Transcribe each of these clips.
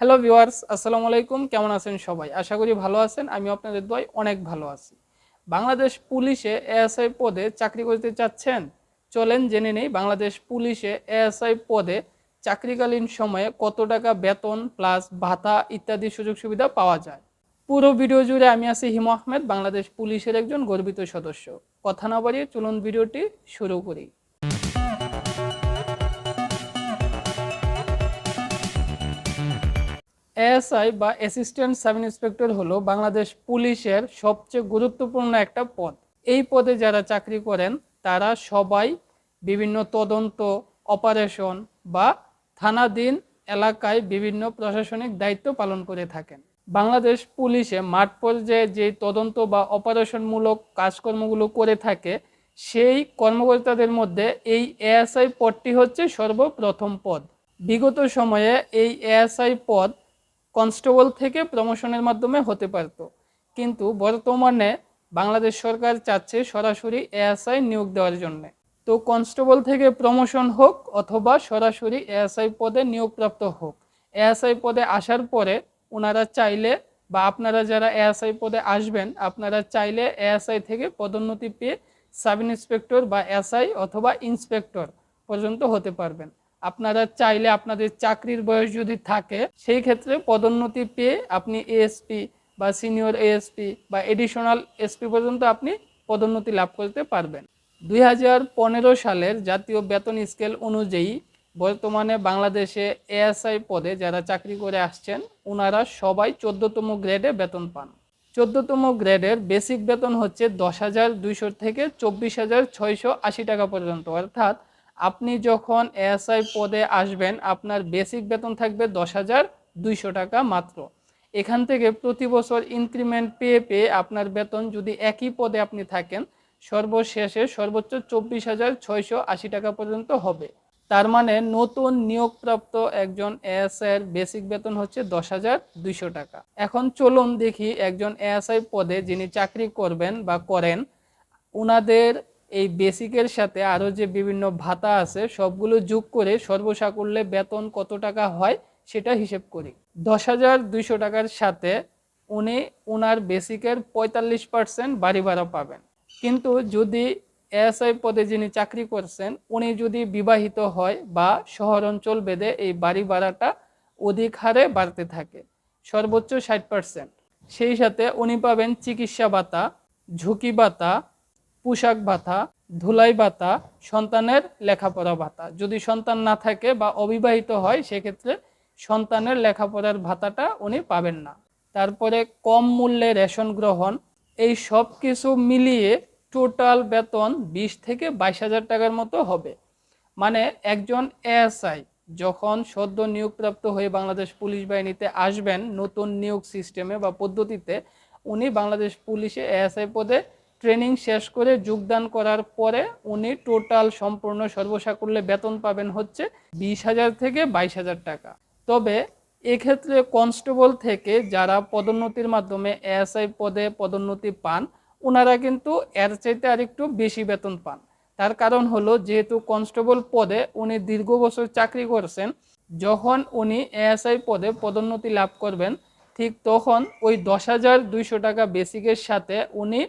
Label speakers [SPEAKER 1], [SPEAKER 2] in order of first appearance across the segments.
[SPEAKER 1] Hello viewers, আসসালামু আলাইকুম। কেমন আছেন সবাই? আশা করি ভালো আছেন। আমি আপনাদের দয় অনেক ভালো আছি। বাংলাদেশ পুলিশে এএসআই পদে চাকরি করতে চাচ্ছেন? চলেন জেনে নেই, বাংলাদেশ পুলিশে এএসআই পদে চাকরিকালীন সময়ে কত টাকা বেতন প্লাস ভাতা ইত্যাদি সুযোগ সুবিধা পাওয়া যায়? পুরো ভিডিও জুড়ে আমি আছি হিমু আহমেদ, বাংলাদেশ পুলিশের একজন গর্বিত সদস্য। কথা না বাড়িয়ে চলুন ভিডিওটি শুরু করি। এএসআই বা অ্যাসিস্ট্যান্ট সাব ইন্সপেক্টর হলো বাংলাদেশ পুলিশের সবচেয়ে গুরুত্বপূর্ণ একটা পদ। এই পদে যারা চাকরি করেন, তারা সবাই বিভিন্ন তদন্ত, অপারেশন বা থানাধীন এলাকায় বিভিন্ন প্রশাসনিক দায়িত্ব পালন করে থাকেন। বাংলাদেশ পুলিশে মাঠ পর্যায়ে যে তদন্ত বা অপারেশনমূলক কাজকর্মগুলো করে থাকে, সেই কর্মকর্তাদের মধ্যে এই এএসআই পদটি হচ্ছে সর্বপ্রথম পদ। বিগত সময়ে এই এএসআই পদ কনস্টেবল থেকে প্রমোশনের মাধ্যমে হতে পারত। কিন্তু বর্তমানে বাংলাদেশ সরকার চাচ্ছে সরাসরি এএসআই নিয়োগ দেওয়ার জন্য। তো কনস্টেবল থেকে প্রমোশন হোক অথবা সরাসরি এএসআই পদে নিয়োগপ্রাপ্ত হোক এএসআই পদে আসার পরে ওনারা চাইলে বা আপনারা যারা এএসআই পদে আসবেন, আপনারা চাইলে এএসআই থেকে পদোন্নতি পেয়ে সাব ইন্সপেক্টর বা এসআই অথবা ইন্সপেক্টর পর্যন্ত হতে পারবেন। আপনারা চাইলে আপনাদের চাকরির বয়স যদি থাকে, সেই ক্ষেত্রে পদোন্নতি পেয়ে আপনি এএসপি বা সিনিয়র এএসপি বা এডিশনাল এসপি পর্যন্ত আপনি পদোন্নতি লাভ করতে পারবেন। দুই হাজার পনেরো সালের জাতীয় বেতন স্কেল অনুযায়ী বর্তমানে বাংলাদেশে এএসআই পদে যারা চাকরি করে আসছেন ওনারা সবাই চোদ্দতম গ্রেডে বেতন পান। চোদ্দতম গ্রেডের বেসিক বেতন হচ্ছে দশ হাজার দুইশো থেকে চব্বিশ হাজার ছয়শো আশি টাকা পর্যন্ত। অর্থাৎ আপনি যখন এএসআই পদে আসবেন, আপনার বেসিক বেতন থাকবে দশ হাজার দুইশো টাকা মাত্র। এখান থেকে প্রতি বছর ইনক্রিমেন্ট পেয়ে পেয়ে আপনার বেতন যদি একই পদে আপনি থাকেন, সর্বশেষে সর্বোচ্চ চব্বিশ হাজার ছয়শো আশি টাকা পর্যন্ত হবে। তার মানে নতুন নিয়োগপ্রাপ্ত একজন এএসআই এর বেসিক বেতন হচ্ছে দশ হাজার দুইশো টাকা। এখন চলুন দেখি একজন এএসআই পদে যিনি চাকরি করবেন বা করেন ওনাদের এই বেসিকের সাথে আরও যে বিভিন্ন ভাতা আছে, সবগুলো যোগ করে সর্বসাকুল্যে বেতন কত টাকা হয় সেটা হিসেব করি। দশ হাজার দুইশো টাকার সাথে উনি ওনার বেসিকের পঁয়তাল্লিশ পার্সেন্ট বাড়ি ভাড়া পাবেন। কিন্তু যদি এএসআই পদে যিনি চাকরি করছেন, উনি যদি বিবাহিত হয় বা শহর অঞ্চল বেদে এই বাড়ি ভাড়াটা অধিক হারে বাড়তে থাকে, সর্বোচ্চ ষাট পার্সেন্ট। সেই সাথে উনি পাবেন চিকিৎসা ভাতা, ঝুঁকি ভাতা পোশাক ভাতা ধুলাই ভাতা সন্তানের লেখাপড়া ভাতা যদি সন্তান না থাকে বা অবিবাহিত হয়, সেক্ষেত্রে সন্তানের লেখাপড়ার ভাতাটা উনি পাবেন না। তারপরে কম মূল্যে রেশন গ্রহণ, এই সব কিছু মিলিয়ে টোটাল বেতন বিশ থেকে বাইশ হাজার টাকার মতো হবে। মানে একজন এএসআই যখন সদ্য নিয়োগপ্রাপ্ত হয়ে বাংলাদেশ পুলিশ বাহিনীতে আসবেন, নতুন নিয়োগ সিস্টেমে বা পদ্ধতিতে, উনি বাংলাদেশ পুলিশে এএসআই পদে ট্রেনিং শেষ করে যোগদান করার পরে উনি টোটাল সম্পূর্ণ সর্বসাকুল্যে বেতন পাবেন হচ্ছে বিশ হাজার থেকে বাইশ হাজার টাকা। তবে এক্ষেত্রে কনস্টেবল থেকে যারা পদোন্নতির মাধ্যমে এএসআই পদে পদোন্নতি পান ওনারা কিন্তু এর চাইতে আরেকটু বেশি বেতন পান। তার কারণ হলো যেহেতু কনস্টেবল পদে উনি দীর্ঘ বছর চাকরি করছেন, যখন উনি এএসআই পদে পদোন্নতি লাভ করবেন, ঠিক তখন ওই দশ হাজার দুইশো টাকা বেসিকের সাথে উনি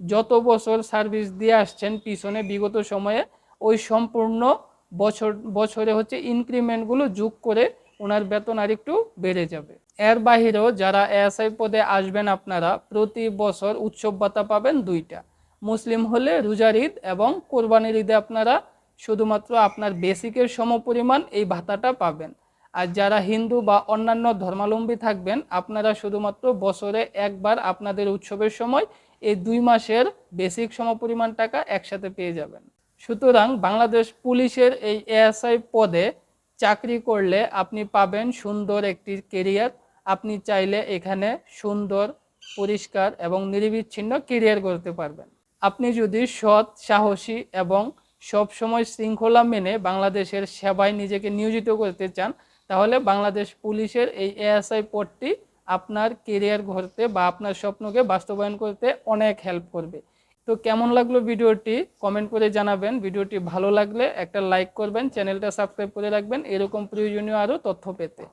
[SPEAKER 1] যত বছর সার্ভিস দিয়ে আসছেন, পিছনে বিগত সময়ে ওই সম্পূর্ণ বছর, বছরে হচ্ছে ইনক্রিমেন্টগুলো যোগ করে ওনার বেতন আর একটু বেড়ে যাবে। এর বাহিরেও যারা এএসআই পদে আসবেন আপনারা, প্রতি বছর উৎসব ভাতা পাবেন দুইটা। মুসলিম হলে রোজার ঈদ এবং কোরবানির ঈদে আপনারা শুধুমাত্র আপনার বেসিকের সমপরিমাণ এই ভাতাটা পাবেন। আর যারা হিন্দু বা অন্যান্য ধর্মাবলম্বী থাকবেন, আপনারা শুধুমাত্র বছরে একবার আপনাদের উৎসবের সময় এই দুই মাসের বেসিক সমপরিমাণ টাকা একসাথে পেয়ে যাবেন। সুতরাং বাংলাদেশ পুলিশের এই এএসআই পদে চাকরি করলে আপনি পাবেন সুন্দর একটি কেরিয়ার। আপনি চাইলে এখানে সুন্দর, পরিষ্কার এবং নিরবিচ্ছিন্ন কেরিয়ার করতে পারবেন। আপনি যদি সৎ, সাহসী এবং সবসময় শৃঙ্খলা মেনে বাংলাদেশের সেবায় নিজেকে নিয়োজিত করতে চান, তাহলে বাংলাদেশ পুলিশের এই এএসআই পদটি আপনার কেরিয়ার গড়তে বা আপনার স্বপ্নকে বাস্তবায়ন করতে অনেক হেল্প করবে। তো কেমন লাগল ভিডিওটি? কমেন্ট করে জানাবেন। ভিডিওটি ভালো লাগলে একটা লাইক করবেন চ্যানেলটা সাবস্ক্রাইব করে রাখবেন। এরকম প্রয়োজনীয় আরও তথ্য পেতে।